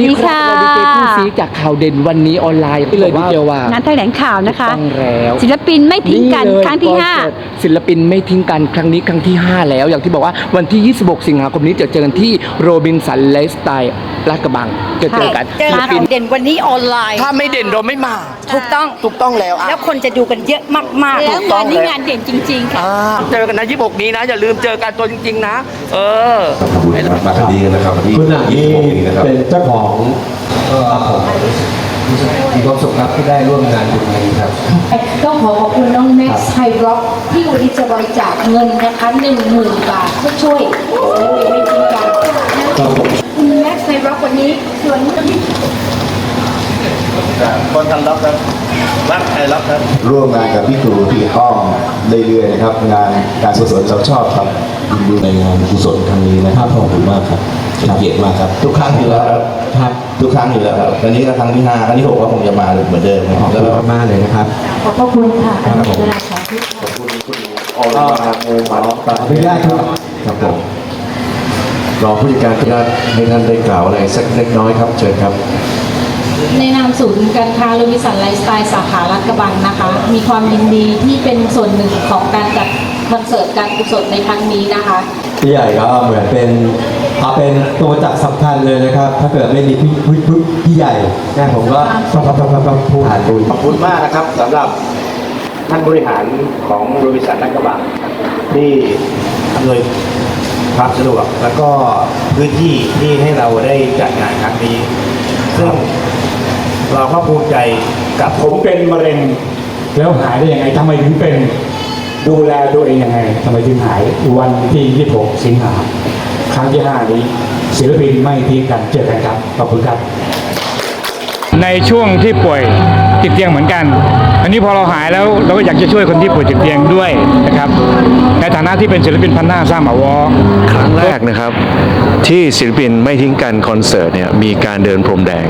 ดีค่ะเราดีเจผู้ซีจากข่าวเด่นวันนี้ออนไลน์เลยทีเดียวว่างานแถลงข่าวนะคะต้องแล้วศิลปินไม่ทิ้งกันเลยครั้งที่คอนเสิร์ตศิลปินไม่ทิ้งกันครั้งนี้ครั้งที่ 5 แล้ว อย่างที่บอกว่าวันที่ 26 สิงหาคมนี้จะเจอกันที่โรบินสันไลฟ์สไตล์ ลาดกระบังจะเจอกันเจอศิลข่าปิวนเด่นวันนี้ออนไลน์ถ้าไม่เด่นเราไม่มา ถูกต้องถูกต้องแล้วอะแล้วคนจะดูกันเยอะมากๆแล้วงานนี้งานเด่นจริง ๆ ค่ะอ่าเจอกันนะ26นี้นะ อย่าลืมเจอกันตัวจริง ๆ นะ เออขอบคุณมากมาคดีกันนะครับวันที่คุณหนังนี่26นี้นะครับเป็นเจ้าของครับผมมีความสุขครับที่ได้ร่วมงานตรงนี้ครับต้องขอขอบคุณน้องแม็กซ์ไฮร็อกที่วันนี้จะบริจาคเงินนะคะหนึ่งหมื่นบาทเพื่อช่วยไม่ทิ้งกันครับผมคุณแม็ กซ์ไฮร็อกวันนี้ส่วนคนทันรับครับรักใครรับครับ ร่วมงานกับพี่ตู่พี่อ้อมเรื่อยๆนะครับ งานการกุศลเราชอบครับยินดีในงานกุศลครั้งนี้นะครับขอบคุณมากครับเป็นเกียรติมากครับ ทุกครั้งอยู่แล้วครับครับทุกครั้งอยู่แล้วครับวันนี้ก็ครั้งที่ห้าครั้งที่หกก็คงจะมาเหมือนเดิมนะขอบแล้วคุณก็มากๆเลยนะครับขอบพระคุณค่ะครับผมเวลาสองที่ขอบคุณคุณออลมาครับโมมาขออนุญาตครับครับผม รองผู้จัดการที่ให้ท่านได้กล่าวอะไรสักเล็กน้อยครับ เชิญครับ ในนามศูนย์การค้าโรบินสันไลฟ์สไตล์สาขาลาดกระบังนะคะ มีความยินดีที่เป็นส่วนหนึ่งของการจัดคอนเสิร์ตการกุศลในครั้งนี้นะคะพี่ใหญ่ก็เหมือนเป็นเอาเป็นตัวจักรสำคัญเลยนะครับ ถ้าเกิดไม่มีพี่พี่พี่พี่ใหญ่แม่ผมก็ต้องต้องต้องต้องพูดผ่านดูขอบคุณมากนะครับสำหรับท่านบริหารของบริษัทนักกระบะที่อำนวย ความสะดวก แล้วก็พื้นที่ที่ให้เราได้จัดงานครั้งนี้ ซึ่งเราก็ภูมิใจกับผมเป็นมะเร็งแล้วหายได้ยังไงทำไมถึงเป็น ดูแลตัวเองยังไงทำไมถึงหายวันที่ 26 สิงหาครั้งที่ 5 นี้ศิลปินไม่ทิ้งกันเจอกันครับขอบคุณครับ ในช่วงที่ป่วยติดเตียงเหมือนกัน อันนี้พอเราหายแล้วเราก็อยากจะช่วยคนที่ป่วยติดเตียงด้วยนะครับ ในฐานะที่เป็นศิลปินพันหน้าสร้างหมาวอครั้งแรกนะครับ ที่ศิลปินไม่ทิ้งกันคอนเสิร์ตเนี่ยมีการเดินพรมแดง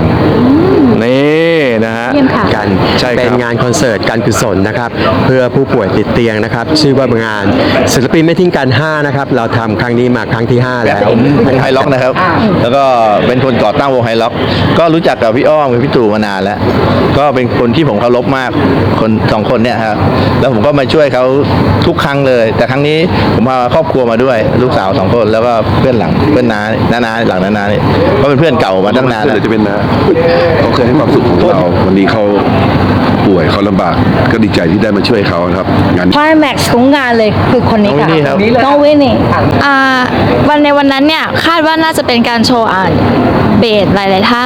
นี่นะฮะเยี่ยมค่ะกันใช่ครับเป็นงานคอนเสิร์ตการกุศลนะครับ เพื่อผู้ป่วยติดเตียงนะครับ ชื่อว่างานศิลปินไม่ทิ้งกัน5นะครับเราทำครั้งนี้มาครั้งที่ 5 แล้วผมวงไฮล็อกนะครับ แล้วก็เป็นคนก่อตั้งวงไฮล็อก ก็รู้จักกับพี่อ้อมกับพี่สู่มานานแล้ว ก็เป็นคนที่ผมเคารพมากคนสองคนเนี่ยครับแล้วผมก็มาช่วยเขาทุกครั้งเลย แต่ครั้งนี้ผมพาครอบครัวมาด้วย ลูกสาวสองคนแล้วก็เพื่อนหลังเพื่อนน้าน้านาหลังน้านาเนี่ยก็เป็นเพื่อนเก่ามาตั้งนานเพื่แล้วจะเป็นนะเขาเคยให้ความสุขของเราวันนี้เขา ป่วยเขาลำบากก็ดีใจที่ได้มาช่วยเขานะครับงาน คลายแม็กซ์ของงานเลยคือคนนี้ค่ะน้องวินนี่ครับ น้องวินนี่อ่าวันในวันนั้นเนี่ยคาดว่าน่าจะเป็นการโชว์อ่านเบสหลาย ๆ ท่า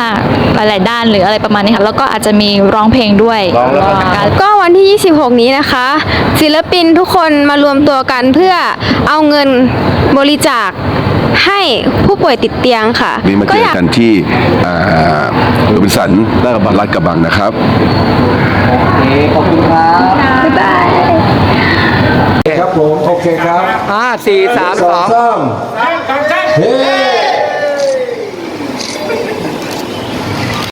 หลาย ๆ ด้านหรืออะไรประมาณนี้ค่ะแล้วก็อาจจะมีร้องเพลงด้วยร้องแล้วก็ การ ก็วันที่ 26 นี้นะคะ ศิลปินทุกคนมารวมตัวกันเพื่อเอาเงินบริจาค ให้ผู้ป่วยติดเตียงค่ะ นี่มาเจอกันที่อ่าโรบินสันลาดกระบังลาดกระบังนะครับขอบคุณครับบ๊ายบายครับผม โอเคครับห้าสี่สามสองเฮ้